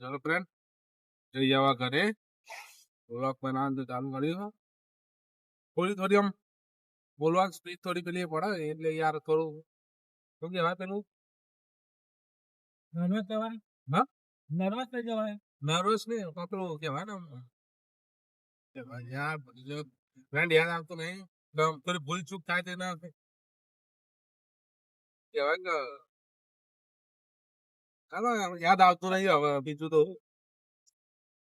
ચલો ફ્રેન્ડ જઈ જવા ઘરે વ્લોગ બનાવવાનું ચાલુ કર્યું થોડી થોડી આમ બોલવાની સ્પીડ થોડી પેલી પડે એટલે યાર થોડું શું કહેવાય પેલું નર્વસ કહેવાય હા? નર્વસ થઈ જવાય નર્વસ નહીં પણ પેલું કહેવાય ને આમ કે ભાઈ યાર ફ્રેન્ડ યાદ આવતું નહીં તો આમ થોડી ભૂલ ચૂક થાય તો ના કહેવાય કે ચાલો યાદ આવતું નહીં હવે બીજું તો.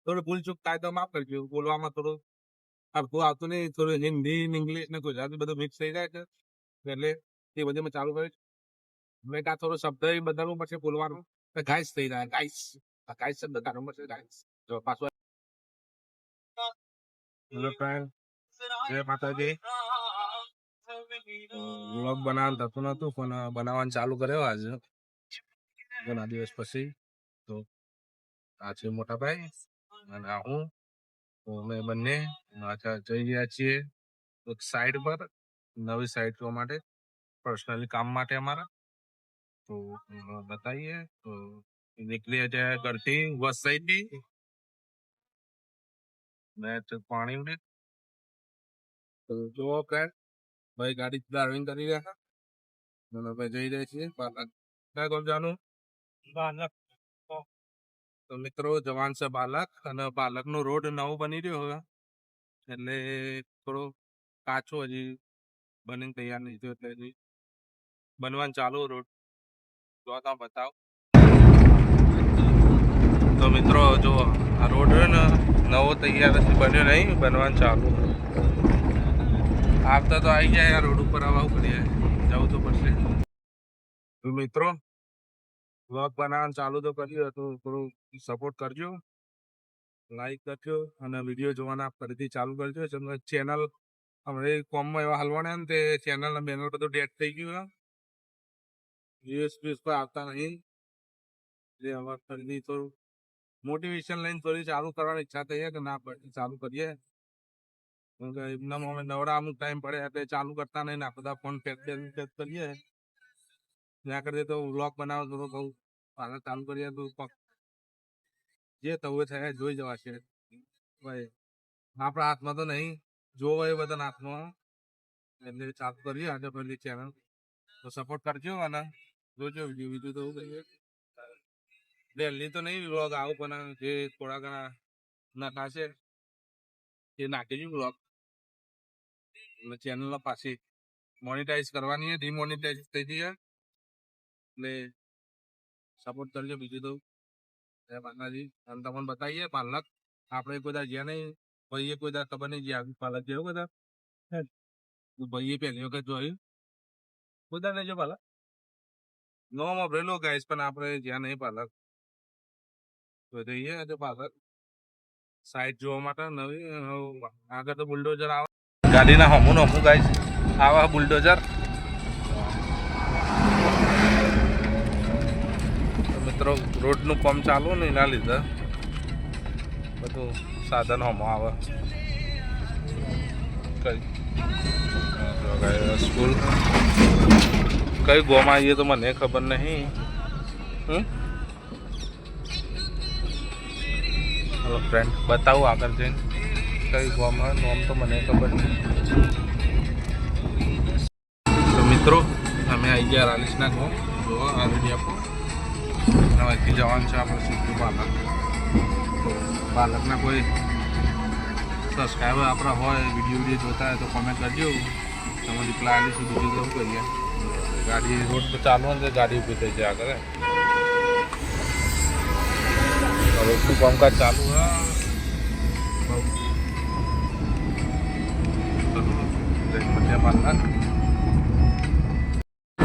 થોડું ભૂલ ચૂક થાય તો માફ કરજો બોલવામાં થોડું હરખું આવતું નહીં થોડું હિન્દી ઇંગ્લિશ ને ગુજરાતી બધું મિક્સ થઈ જાય છે. એટલે એ બધું મેં ચાલુ કર્યું મેં ત્યાં થોડો શબ્દ એ બદલવું પછી બોલવાનું. ગાઈસ થઈ જાય ગાઈસ ગાઈસ શબ્દ કાઢવો પડશે ગાઈસ જો પાછું. હેલો ફ્રેન્ડ જય માતાજી. વ્લોગ બનાવવાનું થતું નતું પણ બનાવવાનું ચાલુ કર્યો આજે. ઘણા દિવસ પછી તો આ છે મોટા ભાઈ અને આ હું તો અમે બંને પાછા જઈ રહ્યા છીએ એક સાઈડ પર નવી સાઈડ જોવા માટે પર્સનલી કામ માટે અમારા તો અ, બતાઈએ તો નીકળી જાય ઘરથી વસઈથી મેં તો પાણી ઉડે તો જુઓ ફ્રેન્ડ ભાઈ ગાડી ડ્રાઇવિંગ કરી રહ્યા છે અને ભાઈ જઈ રહ્યા છીએ બાલક ક્યાં ગામ જવાનું બાલક. તો મિત્રો, જવાન છે બાલક અને બાલકનો રોડ નવો બની રહ્યો હવે. એટલે થોડો કાચો હજી બનીને તૈયાર નહીં થયો એટલે હજી બનવાનું ચાલુ રોડ. જો તમે બતાવો. તો મિત્રો, જો આ રોડ છે ને, નવો તૈયાર હજી બન્યો નહીં, બનવાનું ચાલુ. આવતા તો આવી જાય આ રોડ ઉપર, આવું કરીએ જવું તો પડશે. મિત્રો વ્લોગ બનાવવાનું ચાલુ તો કર્યું હતું, થોડું સપોર્ટ કરજો. લાઈક કરજો અને વીડિયો જોવાના ફરીથી ચાલુ કરજો. ચેનલ હમણે કોમમાં એવા હલવાના ને તે ચેનલના બેનર બધું ડેટ થઈ ગયું યુએસ પીએસ પર આવતા નહીં. એટલે હવે ફરીથી થોડું મોટિવેશન લઈને થોડી ચાલુ કરવાની ઈચ્છા થઈ છે કે ના ચાલુ કરીએ. એમના અમે નવરા અમુક ટાઈમ પડે એટલે ચાલુ કરતા નહીં ને આ બધા ફોન પેક કરીએ. ત્યાં કરીએ તો વ્લોગ બનાવો તો કહું, પાછા ચાલુ કરીએ તો પગ જે એ થાય જોઈ જવાશે ભાઈ, આપણા હાથમાં તો નહીં, જોવો એ બધા હાથમાં. એટલે ચાલુ કરીએ આજે પહેલી ચેનલ તો સપોર્ટ કરજો અને જોજો વીડિયો બીજું તો કહીએ. ડેલી તો નહીં વ્લોગ આવું, પણ જે થોડા ઘણા નખાશે એ નાખીશું વ્લોગ ચેનલ પાછી મોનિટાઈઝ કરવાની છે ડિમોનિટાઈઝ થઈ ગઈ છે. એટલે સપોર્ટ કરજો બીજું તો જય અને તમને બતાવીએ પાલક આપણે કોઈ દાર જ્યાં નહીં ભાઈએ કોઈ દાર ખબર નહીં જ્યાં પાલક જેવો બધા ભાઈએ પહેલી વખત જોયું કોઈ દાર નહીં જો પાલક નો વાપરેલો ગાઈસ પણ આપણે જ્યાં નહીં પાલક તો જઈએ આજે પાલક સાઈડ જોવા માટે નવી આગળ તો બુલડોઝર આવે ગાડીના હમું હમું ગાઈસ આવા બુલડોઝર તો મિત્રો, રોડનું કામ ચાલુ ને એના લીધે બધું સાધન હમો આવે. કઈ? સ્કૂલ. કઈ ગોમાં આવીએ તો મને ખબર નહીં. હલો ફ્રેન્ડ બતાવું આગળ જઈને. કઈ ગોમાં, નોમ તો મને ખબર નહીં. તો મિત્રો, અમે આવી ગયા રાલીસના ગામ. જો આ રેડી આપો. અહીંથી જવાનું છે આપણે સીધું બાલક પાલકના કોઈ સબસ્ક્રાઈબર આપણા હોય વીડિયો વીડિયો જોતા હોય તો કોમેન્ટ કરજો. તમે રિપ્લાય સુધી બીજું શું કરીએ? ગાડી રોડ પર ચાલુ હોય ગાડી ઊભી થઈ જાય આગળ રોડનું કામકાજ ચાલુ હોય?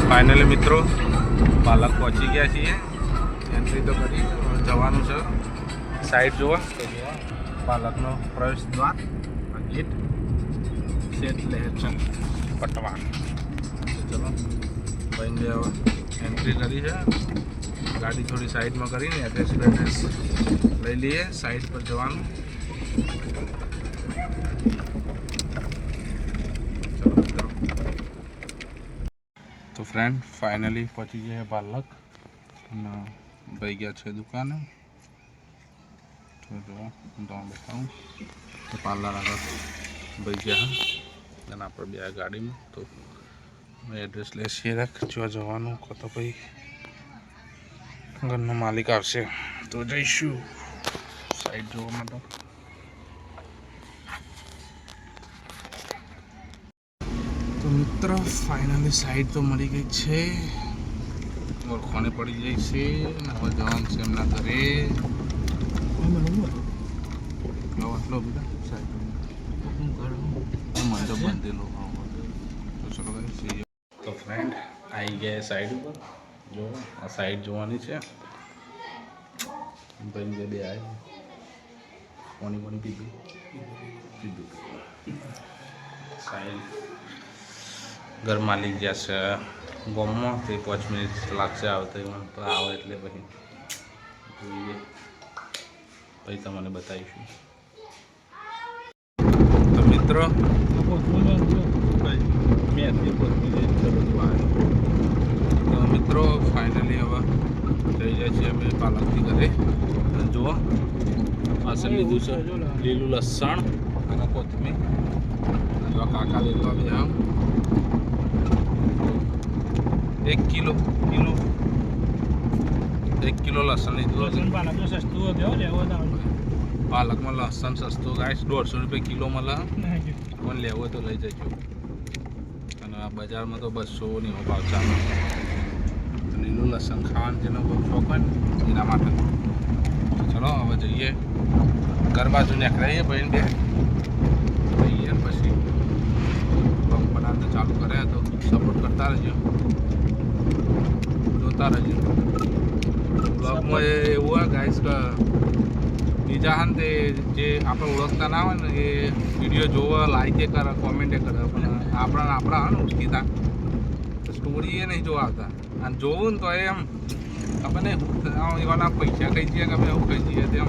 ફાઇનલી મિત્રો બાલક પહોંચી ગયા છીએ. એન્ટ્રી તો કરી જવાનું છે. સાઈડ જોવા. તો જોવા બાલકનો પ્રવેશ દ્વાર ગીત ગેટ સેટ લહેર છે પટવા ચલો ભાઈને એન્ટ્રી કરી છે ગાડી થોડી સાઈડમાં કરીને એડ્રેસ બેડ્રેસ લઈ લઈએ સાઈડ પર જવાનું. તો ફ્રેન્ડ ફાઇનલી પહોંચી ગયા બાલક અને ભાઈ ગયા છે દુકાને. તો જો, હું તમને બતાવું. તો પાર્લર આગળ ભાઈ ગયા અને આપણે બે ગાડીમાં. તો એડ્રેસ લેશીએ રાખ જો જવાનું કહો તો ભાઈ. ઘરનો માલિક આવશે. તો જઈશું. સાઈડ જોવા માટે. તો મિત્રો ફાઇનલી સાઈડ તો મળી ગઈ છે. ઓળખોને પડી જાય છે હવે જવાનું છે એમના ઘરે. આટલો બધા. મંડપ બાંધેલો તો ફ્રેન્ડ આવી ગયા સાઈડ ઉપર. જો, આ સાઈડ જોવાની છે. ભાઈ બે આવી કોની પોણી પીધું પીધું સાઈડ ઘર માલિક જ્યાં છે. ગોમમાં તે પાંચ મિનિટ લાગશે આવતા તો આવે એટલે પછી જોઈએ. પછી તમને બતાવીશું. તો મિત્રો તો મિત્રો ફાઇનલી હવે જઈ જાય છીએ અમે પાલકથી ઘરે. જુઓ પાસે લીધું છે લીલું લસણ અને કોથમીર. કાકા લેવા બી આમ એક કિલો કિલો. એક કિલો લસણ લીધું પાલક સસ્તું પાલકમાં લસણ સસ્તું ગાઈશ દોઢસો રૂપિયા કિલો મળે. પણ લેવો તો લઈ જજો. અને આ બજારમાં તો બસો ની એવો ભાવ ચાલે. લીલું લસણ ખાવાનું જેનો બહુ શોખ હોય એના માટે. ચલો હવે જઈએ. ઘર બાજુ નીકળાઈએ ભાઈ બે. જઈએ પછી. પંપ બનાવતા ચાલુ કર્યા તો સપોર્ટ કરતા રહેજો. જોતા રહેજો બ્લોગમાં એવું હોય ગાઈસ કે બીજા હા તે જે આપણે ઓળખતા ના હોય ને એ વીડિયો જોવે લાઈકે કરે કોમેન્ટે કરે. પણ આપણા આપણા હા ને ઓળખીતા સ્ટોરી એ નહીં જોવા આવતા અને જોવું ને તો એમ આપણને એવાના પૈસા કહી દઈએ કે અમે એવું કહી દઈએ. તેમ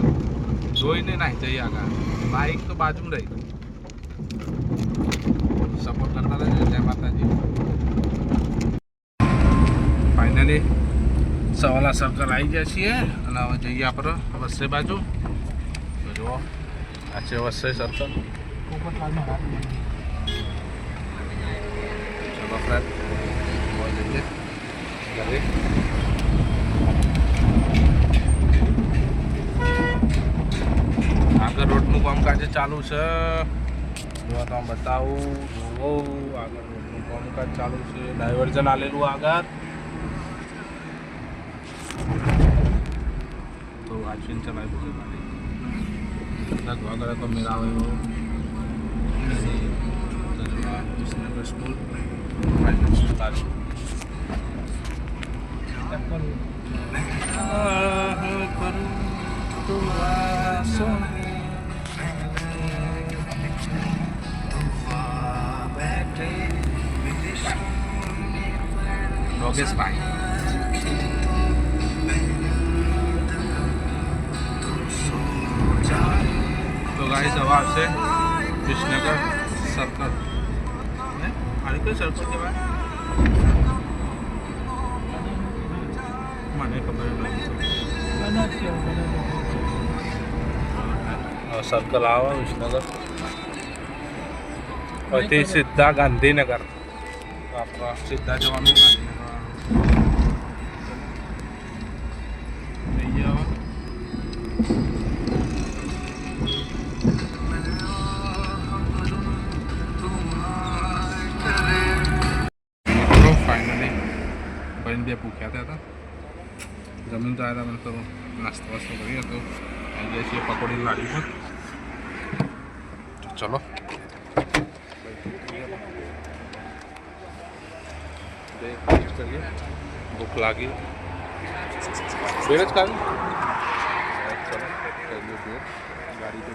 જોઈને નાહી જઈએ આગળ. બાઈક તો બાજુમાં રહી સપોર્ટ કરતા રહેજો જય માતાજી. ફાઇનલી સવાલા સર્કલ આવી ગયા છીએ અને હવે જઈએ આપણે વસ્સે બાજુ. તો જુઓ, આ છે વસ્સે સર્કલ ચલો ફ્રેન્ડ જઈએ. ઘરે. આગળ રોડનું કામકાજ ચાલુ છે. જો તમે બતાવું. જુઓ આગળ રોડનું કામકાજ ચાલુ છે. ડાયવર્ઝન આલેલું આગળ. તો વાંચીને ચલાવી બધું મારી લગવા કરે તો મેળા ગાડી સવા આવશે. વિસનગર સર્કલ ને આની કઈ સર્કલ કહેવાય? મને ખબર નથી. સર્કલ આવો વિસનગર. પછી સીધા ગાંધીનગર. આપણા સીધા જવાનું ગાંધીનગર. જમીન તો આવ્યા હતા મને તો નાસ્તો વાસ્તો કરી હતો આવી ગયા છીએ પકોડી લાડી પર તો ચલો ટેસ્ટ કરીએ ભૂખ લાગી બેડ જ ખાવી ચલો કરીએ બેડ ગાડી તો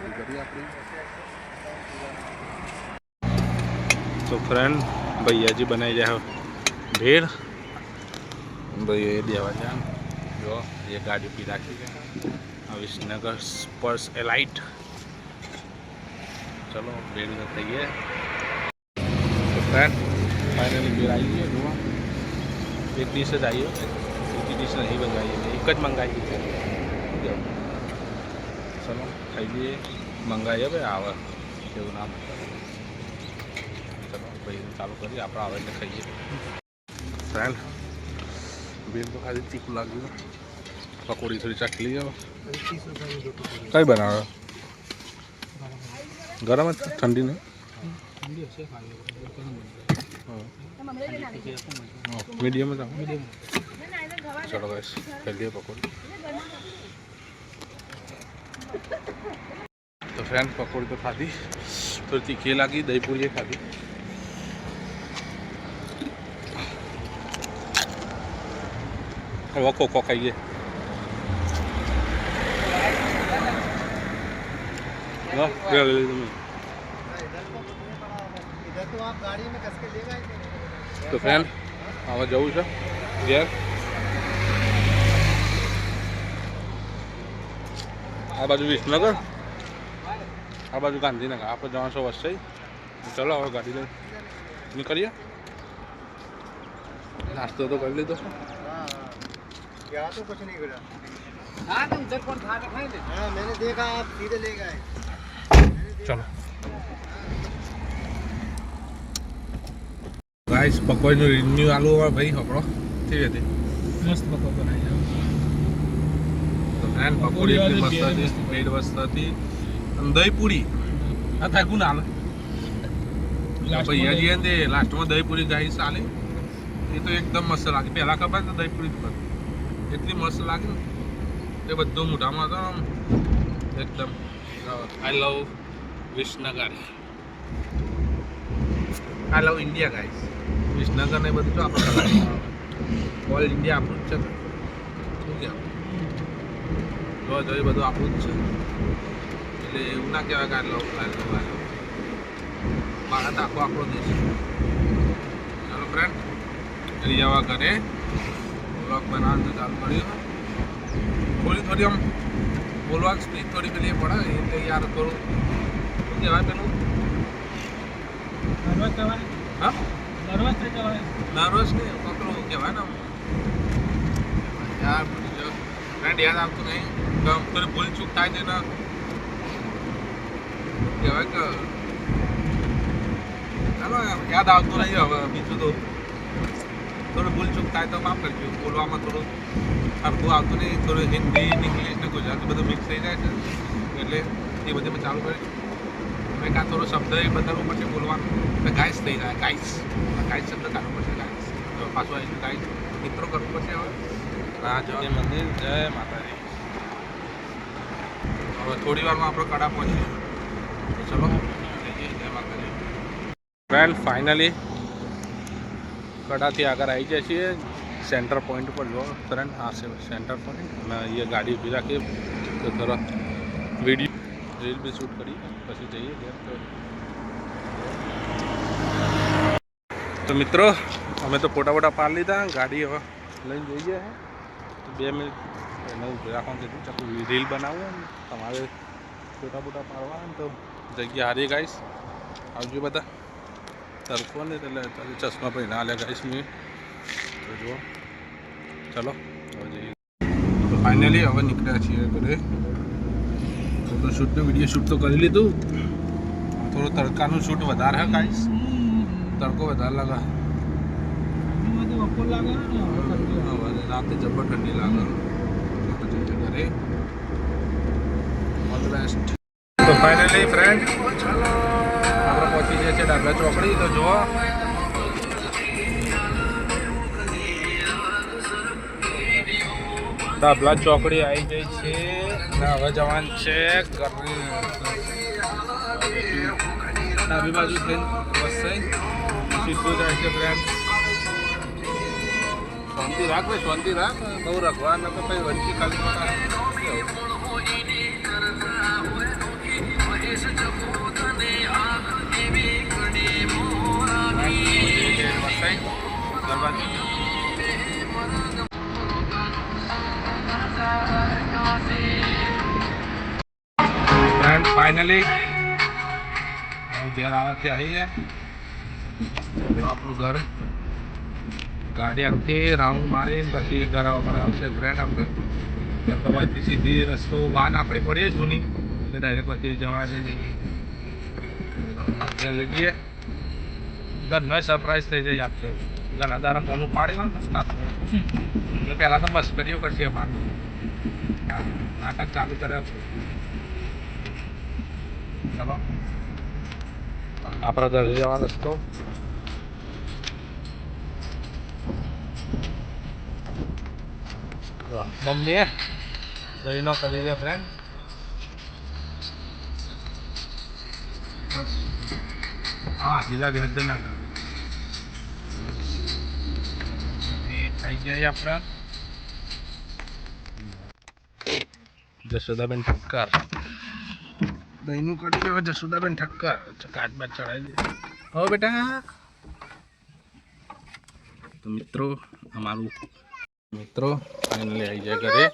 જો, એ ગાડી પી રાખી છે. વિસનગર સ્પર્શ એલાઇટ. ચલો ભેળ થઈએ તો ફ્રેન્ડ ફાઇનલી ભેળ આવી ગયો જુઓ એક ડીશ જ આવી બીજી ડીશ નહીં મંગાવી એક જ મંગાવી ચલો, ખાઈ લઈએ. મંગાવીએ ભાઈ આવે. એવું ના ચલો, ભાઈ, ચાલુ કરીએ. આપણે આવે એટલે ખાઈએ. ફ્રેન્ડ બેન તો ખાલી તીખું લાગ્યું. પકોડી થોડી ચાખી જાઓ કઈ બનાવે? ગરમ જ ઠંડી નહીં મીડિયમ જ ચલો ગાઈસ ખાઈ લઈએ પકોડી. તો ફ્રેન્ડ પકોડી તો ખાધી. થોડી તીખી લાગી દહીં પૂરીએ ખાધી. હવે કોકો ખાઈએ લો, લે લે લે તમે. इधर तो आप गाड़ी में कस के ले गए थे તો ફ્રેન્ડ હવે જવું છે ઘેર આ બાજુ વિસનગર આ બાજુ ગાંધીનગર આપણે જવાનું છે વસઈ ચલો હવે ગાડી લઈ નીકળીએ નાસ્તો તો કરી લીધો છે यहाँ तो कुछ नहीं गिरा हाँ तुम उधर पर था रखा हाँ मैंने देखा आप सीधे ले गए ચલો. ગાઈસ પકોઈનું રિન્યુ આલુ ભાઈ હપડો. થઈ હતી? મસ્ત પકોઈ બનાવી તો પકોડી એટલી મસ્ત હતી. બ્રેડ મસ્ત હતી. અને દહીં પૂરી આ થાકું ના ભૈયા જઈએ ને લાસ્ટમાં દહીં. પૂરી ગાઈસ આલે એ તો એકદમ મસ્ત લાગે. પહેલાં ખબર ને દહીં પૂરી એટલી મસ્ત લાગે ને. એ બધું મોઢામાં હતો એકદમ. I love Visnagar. I love India guys Visnagar ને બધું તો આપણે ઓલ ઇન્ડિયા આપણું જ છે. શું કહેવાય? જો એ બધું આપણું જ છે. એટલે એવું ના કહેવાય કે આટલો આટલો ભારત આખો આપણો દેશ ચાલો ફ્રેન્ડ રિયાવા ઘરે. બ્લોગ બનાવવાનું ચાલુ કર્યું. થોડી થોડી આમ બોલવાની સ્પીચ થોડી પેલી પડે એટલે યાર થોડું કહેવાય પેલું નર્વસ કહેવાય હા? નર્વસ કહેવાય નર્વસ નહીં પકડું કહેવાય ને યાર ફ્રેન્ડ યાદ આવતું નહીં. થોડી ભૂલ ચૂક થાય છે ને? કહેવાય કે ચાલો યાદ આવતું નહીં હવે બીજું તો. થોડું ભૂલ ચૂક થાય તો માફ કરજો. બોલવામાં થોડું સરખું આવતું નહીં. થોડું હિન્દી ઇંગ્લિશ ને ગુજરાતી બધું મિક્સ થઈ જાય છે. એટલે એ બધું ચાલુ કરી મેં કાં થોડો શબ્દ એ બદલવો પડશે બોલવાનું. ગાઈસ થઈ જાય ગાઈસ ગાઈસ શબ્દ કાઢવો પડશે ગાઈસ તો પાછું આવીશું ગાઈસ મિત્રો કરવું પડશે હવે? હા જય મંદિર જય માતાજી. હવે થોડી વારમાં આપણો કડા પહોંચીએ તો ચલો જય માતાજી. ફ્રેન્ડ ફાઇનલી કડાથી આગળ આવી જાય છીએ. સેન્ટર પોઈન્ટ પર જો તરણ આ છે સેન્ટર પોઈન્ટ અને અહીંયા ગાડી ઊભી રાખીએ. તો તરત વીડિયો રીલ બી શૂટ કરી, પછી જઈએ ઘેર તો. મિત્રો, અમે તો ફોટા ફોટા પાડી લીધા, ગાડી હવે લઈને જઈએ તો બે મિનિટ, એને રાખવાનું કીધું ચાકુ રીલ બનાવવું તમારે ફોટા ફોટા પાડવા તો જગ્યા હારી ગાઈશ આવજો બધા. તરફો ને એટલે ચશ્મા પહેરીને આલ્યા ગાઈશ મેં. તો જુઓ. ચલો, હવે જઈએ. તો ફાઇનલી હવે નીકળ્યા છીએ ઘરે તો શૂટનું વીડિયો શૂટ તો કરી લીધું. થોડું તડકાનું શૂટ વધારે હે ગાઈસ તડકો વધારે લાગે. રાતે જબર ઠંડી લાગે ઘરે ઓલ બેસ્ટ તો ફ્રેન્ડ આપણે પહોંચી જાય છે ડાબલા ચોકડી. તો જુઓ ડાબલા ચોકડી આવી ગઈ છે. હવે જવાન છે ડાબી બાજુ ટ્રેન બસશે સીધું જાય રાખ ભાઈ, શાંતિ રાખ. બહુ રાખવા ન તો ભાઈ વંચી ખાલી ફાઇનલી ઘેર આવવાથી આવી જાય આપણું ઘર ગાડી આખી રાઉન્ડ મારીને પછી ઘર આવશે ફ્રેન્ડ આપણે તમારી સીધી રસ્તો વાન આપણે પડીએ જૂની એટલે ડાયરેક્ટ પછી જવા જઈએ જઈએ ઘરનો સરપ્રાઈઝ થઈ જાય આપશે ઘણા દારા ફોન એટલે પહેલાં તો મસ્કરીઓ કરશે અમારું નાટક ચાલુ કરે ચલો આપણા ઘરે જવાનો રસ્તો મમ્મી દહીંનો કરી દે ફ્રેન્ડ હા જીલા ઘેર દે ના થઈ ગયા આપણા જશોદાબેન ઠક્કર દહીંનું કરી દેવા જશોદાબેન ઠક્કર કાચ બાચ ચડાવી દે. હો બેટા. તો મિત્રો અમારું મિત્રો ફાઇનલી આવી જાય ઘરે.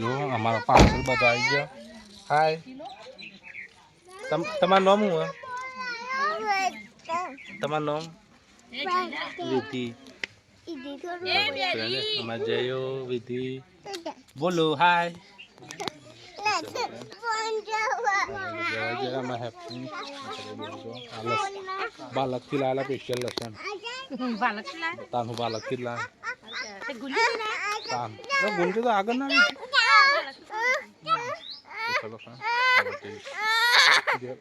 જો અમારા પાર્સલ બધા આવી ગયા. હાય તમ તમારું નામ હું તમારું નામ? વિધિ. અમે જયો વિધિ. બોલો હાય જય જય અમાર હેપી બાલકથી લાયેલા સ્પેશિયલ લસણ તાનું બાલકથી જ ना ફા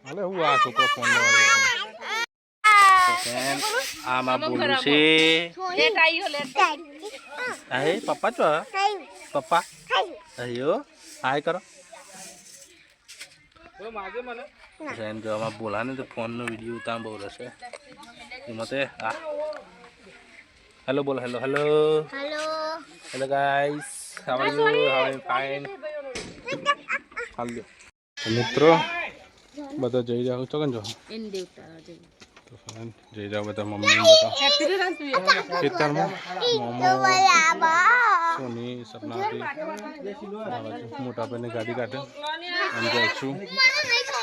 અલે હું આ છોકરો ફોન આમાં બોલું છે અરે પપ્પા છો પપ્પા અયો હાય કરો ફ્રેન્ડ જો આમાં બોલા ને તો ફોનનો વીડિયો ઉતાર બહુ રહેશે મતે તે આ. હેલો બોલો hello hello hello guys how are you how are fine હાલ્યો મિત્રો બધા જઈ જાઓ છો? કે જો તો ફ્રેન્ડ જઈ જાઓ બધા મમ્મી બધા. ખેતરમાં મોમો. સોની સપનાથી મોટાભાઈને ગાડી કાઢે. અને છું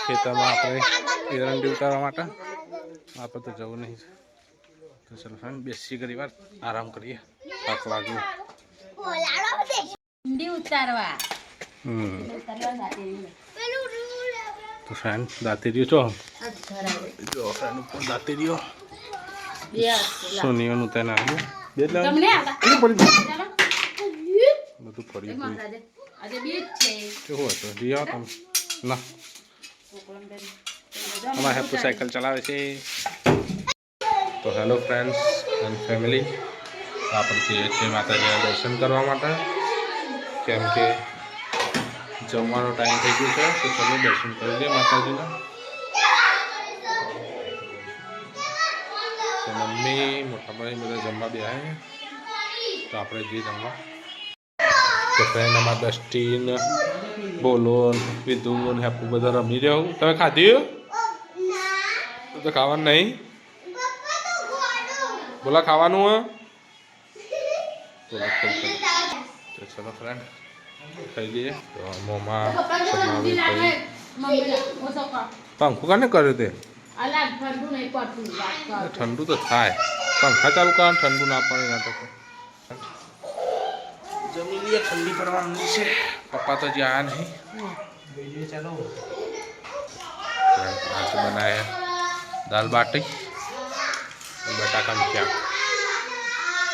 ખેતરમાં આપણે એરંડી ઉતારવા માટે. આપણે તો જવું નહીં. તો ચાલો ફ્રેન્ડ બેસી ઘણી વાર આરામ કરીએ. થાક લાગ્યું. તો ફ્રેન્ડ દાંતેરીઓ છો જો ફ્રેન્ડ ઉપર દાંતેરીઓ. સોનીઓનું તેને આવ્યું બે તમને પડી બધું પડી ગયું આજે બીજ છે કેવું હતું જી આવો તમે ના અમારા હેપુ સાયકલ ચલાવે છે તો હેલો ફ્રેન્ડ્સ એન્ડ ફેમિલી આપણે જઈએ છીએ માતાજીના દર્શન કરવા માટે કેમ કે જમવાનો ટાઈમ થઈ ગયો છે તો ચલો દર્શન કરી લઈએ માતાજીના તો મમ્મી મોટા ભાઈ બધા જમવા બેહાય તો આપણે જઈએ જમવા તો ફ્રેન્ડ અમારા ડસ્ટીન બોલો વિધુ ને હેપુ બધા રમી રહ્યો તમે ખાધ્યું તો ખાવાનું નહીં? બોલા, ખાવાનું તો ચલો ફ્રેન્ડ ખાઈ લઈએ. તો મોમાં પંખો કાને કર્યો તે? ઠંડુ તો થાય. પંખા ચાલુ કરવાનું ઠંડુ ના પડે ના તો જમી લઈએ ઠંડી પડવાની છે પપ્પા તો જ્યાં નહીં ચાલો आज बनाया दाल बाटी और बटाका में क्या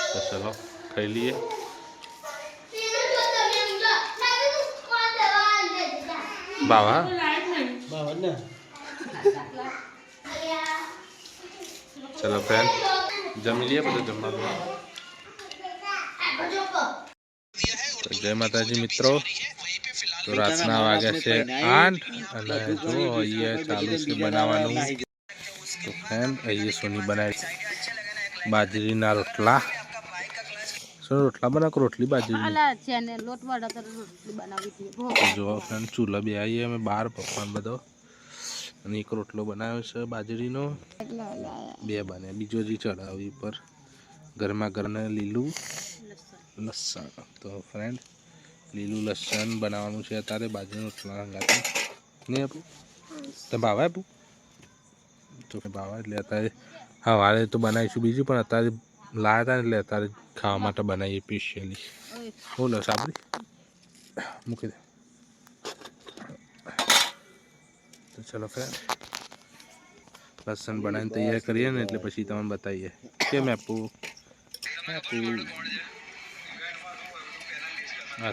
तो चलो खाई लिए बाबा चलो फ्रेंड जमी लिए બધું જમવા તો જય માતાજી મિત્રો. તો રાતના વાગ્યા છે આઠ અને જો અહીંયા ચાલુ છે બનાવવાનું. તો ફેમ અહીંયા સોની બનાવી બાજરીના રોટલા. રોટલા બનાવ રોટલી બાજરી. જો ફ્રેન્ડ ચૂલા બે આવીએ અમે બાર પકવાન બધો. અને એક રોટલો બનાવ્યો છે બાજરીનો. બે બને. બીજો જે ચડાવી પર ગરમા ગરમ લીલું. લસણ. તો ફ્રેન્ડ લીલું લસણ બનાવવાનું છે અત્યારે, બાજરીનો રોટલા નહીં આપું? તો ભાવે આપું? તો ભાવે, એટલે અત્યારે સવારે તો બનાવીશું બીજું, પણ અત્યારે લાયા હતા એટલે અત્યારે ખાવા માટે બનાવીએ સ્પેશિયલી બોલો સાબરી મૂકી દે. તો ચલો ફ્રેન્ડ લસણ બનાવીને તૈયાર કરીએ ને એટલે પછી તમને બતાવીએ. કેમ આપવું આપવું હા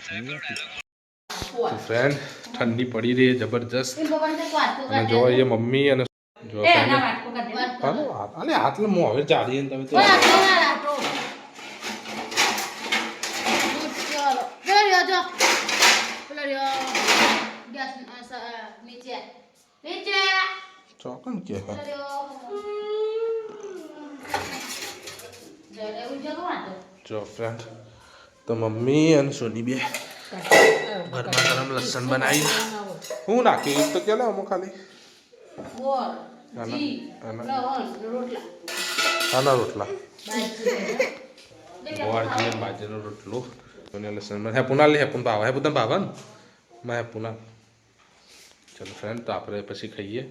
તો ફ્રેન્ડ ઠંડી પડી રહી છે જબરજસ્ત. અને જો એ મમ્મી અને જો friend- હાલો, હાથ- અલે હાથ હવે ચાલી ને તમે તો ચોકન કે જો ફ્રેન્ડ તો મમ્મી અને સોની બે. ઘરમાં ગરમ લસણ બનાવી. હું નાખી તો કે અમુક ખાલી? આના રોટલા. ગોળજી બાજરીનો. રોટલો. અને લસણ હે પુના લે હે પુન ભાવ હે પુન ભાવ ને મેં હે પુના ચલો ફ્રેન્ડ તો આપણે પછી ખાઈએ.